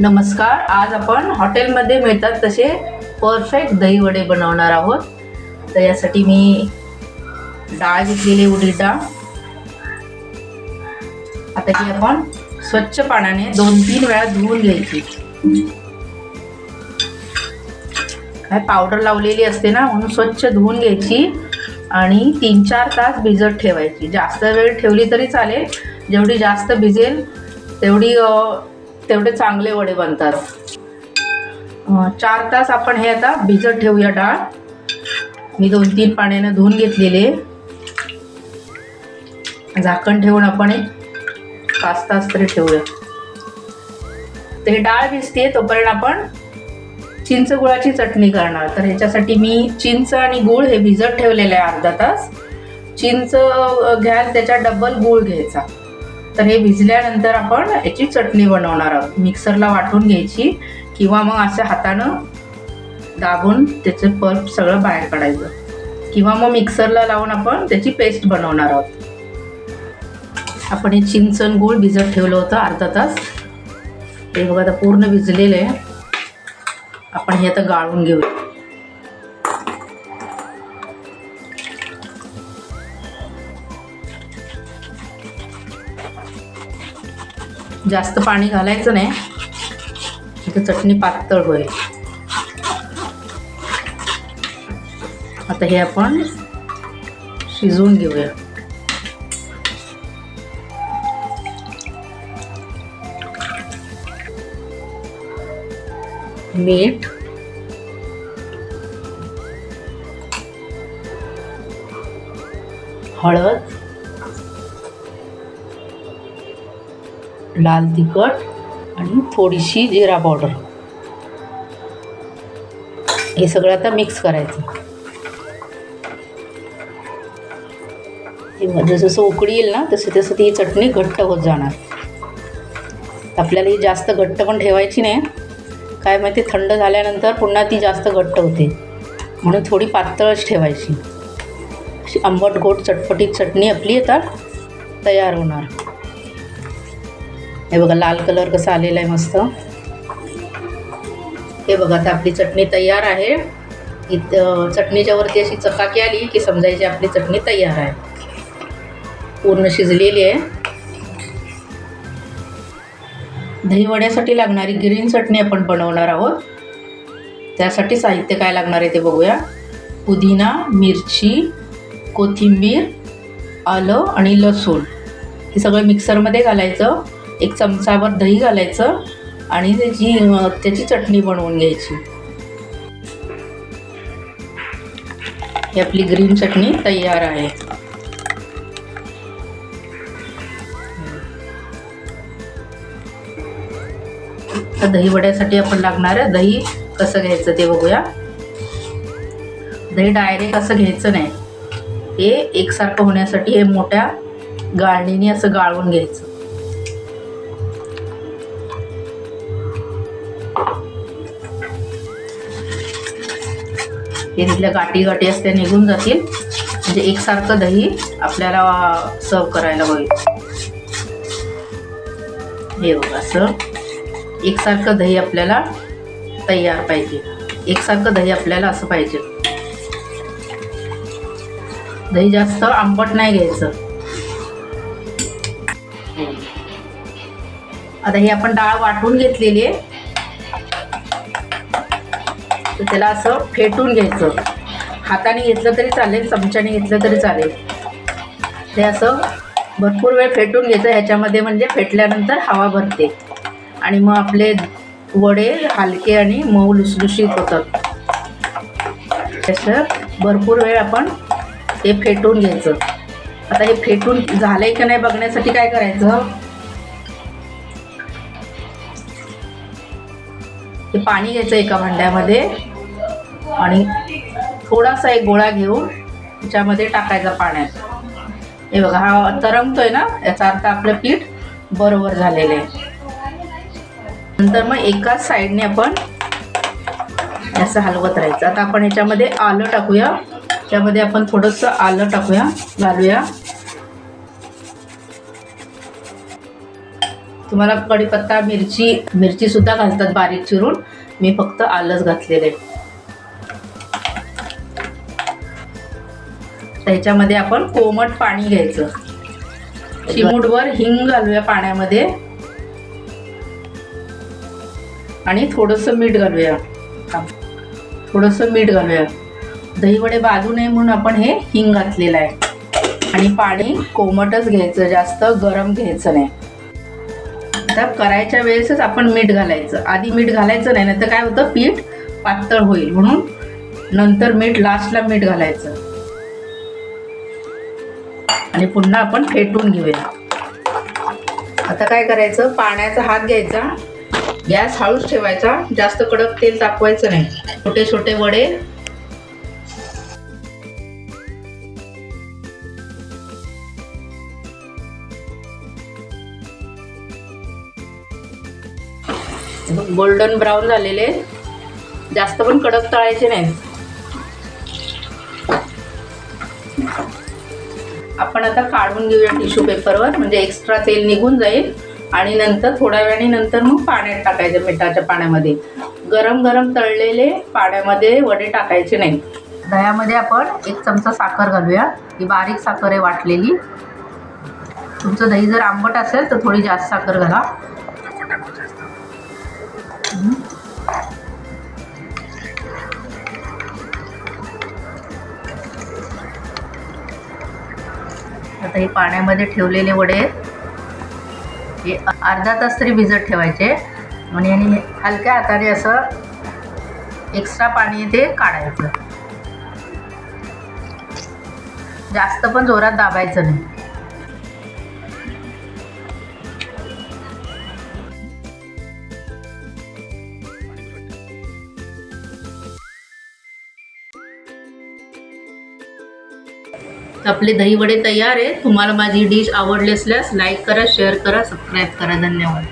नमस्कार आज आपण हॉटेलमध्ये मिळतात तसे परफेक्ट दहीवडे बनवणार आहोत. तर यासाठी मी डाळ घेतलेली उडीद डाळ. आता ही आपण स्वच्छ पाण्याने दोन तीन वेळा धुवून घ्यायची. काय पावडर लावलेली असते ना म्हणून स्वच्छ धुवून घ्यायची आणि तीन चार तास भिजत ठेवायची. जास्त वेळ ठेवली तरी चालेल. जेवढी जास्त भिजेल तेवढी तेवढे चांगले वडे बनतात. चार तास आपण हे आता भिजत ठेवूया डाळ. मी दोन तीन पाण्यानं धुवून घेतलेले. झाकण ठेवून आपण एक पाच तास तरी ठेवूया. ते डाळ भिजते तोपर्यंत आपण चिंच गुळाची चटणी करणार. तर ह्याच्यासाठी मी चिंच आणि गूळ हे भिजत ठेवलेलं आहे अर्धा तास. चिंच घ्याल त्याच्यात डबल गूळ घ्यायचा. तर हे भिजल्यानंतर आपण याची चटणी बनवणार आहोत. मिक्सरला वाटून घ्यायची किंवा मग असं हातानं दाबून त्याचं पल्प सगळं बाहेर काढायचं. किंवा मग मिक्सरला लावून आपण त्याची पेस्ट बनवणार आहोत. आपण हे चिंचन गूळ भिजत ठेवलं होतं अर्धा तास. ते बघा आता पूर्ण भिजलेलं आहे. आपण हे आता गाळून घेऊ जास्त पाणी घालायचं नाही. इथं चटणी पातळ होईल. आता हे आपण शिजवून घेऊया. मीठ. हळद. लाल तिखट आणि थोडीशी जिरा पावडर. हे सगळं आता मिक्स करायचं. जसं जसं उकळी येईल ना तसं तसं ती चटणी घट्ट होत जाणार. आपल्याला ही जास्त घट्ट पण ठेवायची नाही. काय माहिती थंड झाल्यानंतर पुन्हा ती जास्त घट्ट होते. म्हणून थोडी पातळच ठेवायची. अशी आंबट गोड चटपटीत चटणी आपली आता तयार होणार. हे बघा लाल कलर कसा आलेला आहे मस्त. हे बघा आता आपली चटणी तयार आहे. इथं चटणीच्या वरती अशी चकाकी आली की समजायची आपली चटणी तयार आहे. पूर्ण शिजलेली आहे. दहीवड्यासाठी लागणारी ग्रीन चटणी आपण बनवणार आहोत. त्यासाठी साहित्य काय लागणार आहे ते बघूया. पुदिना मिरची कोथिंबीर आलं आणि लसूण. हे सगळं मिक्सरमध्ये घालायचं. एक चमचाभर दही घालायचं आणि त्याची त्याची चटणी बनवून घ्यायची. ही आपली ग्रीन चटणी तयार आहे. तर दही वड्यासाठी आपण लागणार आहे. दही कसं घ्यायचं ते बघूया. दही डायरेक्ट असं घ्यायचं नाही. हे एकसारखं होण्यासाठी हे मोठ्या गाळणीने असं गाळून घ्यायचं. हे तिथल्या गाठी गाठी असते निघून जातील. म्हणजे एकसारखं दही आपल्याला सर्व करायला होईल. हे बघा असं एकसारखं दही आपल्याला तयार पाहिजे. एकसारखं दही आपल्याला असं पाहिजे. दही जास्त आंबट नाही घ्यायचं. आता ही आपण डाळ वाटून घेतलेली आहे. तर त्याला असं फेटून घ्यायचं. हाताने घेतलं तरी चालेल चमच्याने घेतलं तरी चालेल. ते असं भरपूर वेळ फेटून घ्यायचं. ह्याच्यामध्ये म्हणजे फेटल्यानंतर हवा भरते. आणि मग आपले वडे हलके आणि मऊ लुसलुशीत होतात. तसं भरपूर वेळ आपण ते फेटून घ्यायचं. आता हे फेटून झालंय का नाही बघण्यासाठी काय करायचं? हे पाणी घ्यायचं एका भांड्यामध्ये. आणि थोडासा एक गोळा घेऊन त्याच्यामध्ये टाकायचा पाण्यात. हे बघा हा तरंगतोय ना? याचा अर्थ आपलं पीठ बरोबर झालेलं आहे. नंतर मग एकाच साईडने आपण असं हलवत राहायचं. आता आपण याच्यामध्ये आलं टाकूया. त्यामध्ये आपण थोडंसं आलं टाकूया घालूया. तुम्हाला कढीपत्ता मिरची मिरची सुद्धा घालतात बारीक चिरून. मी फक्त आलंच घातलेलं आहे. त्याच्यामध्ये आपण कोमट पाणी घ्यायचं. चिमूटभर हिंग घालूया पाण्यामध्ये. आणि थोडंसं मीठ घालूया. थोडंसं मीठ घालूया. दहीवडे बाजू नये म्हणून आपण हे हिंग घातलेलं आहे. आणि पाणी कोमटच घ्यायचं जास्त गरम घ्यायचं नाही. आता करायच्या वेळेसच आपण मीठ घालायचं. आधी मीठ घालायचं नाही नाहीतर काय होतं? पीठ पातळ होईल म्हणून नंतर मीठ लास्टला मीठ घालायचं. आणि पुन्हा आपण फेटून घेऊया. आता काय करायचं? पाण्याचा हात घ्यायचा. गॅस हळूच ठेवायचा. जास्त कडक तेल तापवायचं नाही. छोटे छोटे वडे. गोल्डन ब्राऊन झालेले. जास्त पण कडक तळायचे नाही आपण आता काढून घेऊया टिश्यू पेपरवर म्हणजे एक्स्ट्रा तेल निघून जाईल. आणि नंतर थोड्या वेळाने नंतर मग पाण्यात टाकायचं मिठाच्या पाण्यामध्ये. गरम गरम तळलेले पाण्यामध्ये वडे टाकायचे नाही. दह्यामध्ये आपण एक चमचा साखर घालूया. ही बारीक साखर आहे वाटलेली. तुमचं दही जर आंबट असेल तर थोडी जास्त साखर घाला. आता हे पाण्यामध्ये ठेवलेले वडे आहेत. हे अर्धा तास तरी भिजत ठेवायचे. आणि आणि हलक्या हाताने असं एक्स्ट्रा पाणी ते काढायचं. जास्त पण जोरात दाबायचं नाही. आपले दहीवडे तयार आहे तुम्हाला माझी डिश आवडली असल्यास लाईक करा शेअर करा सबस्क्राईब करा. धन्यवाद.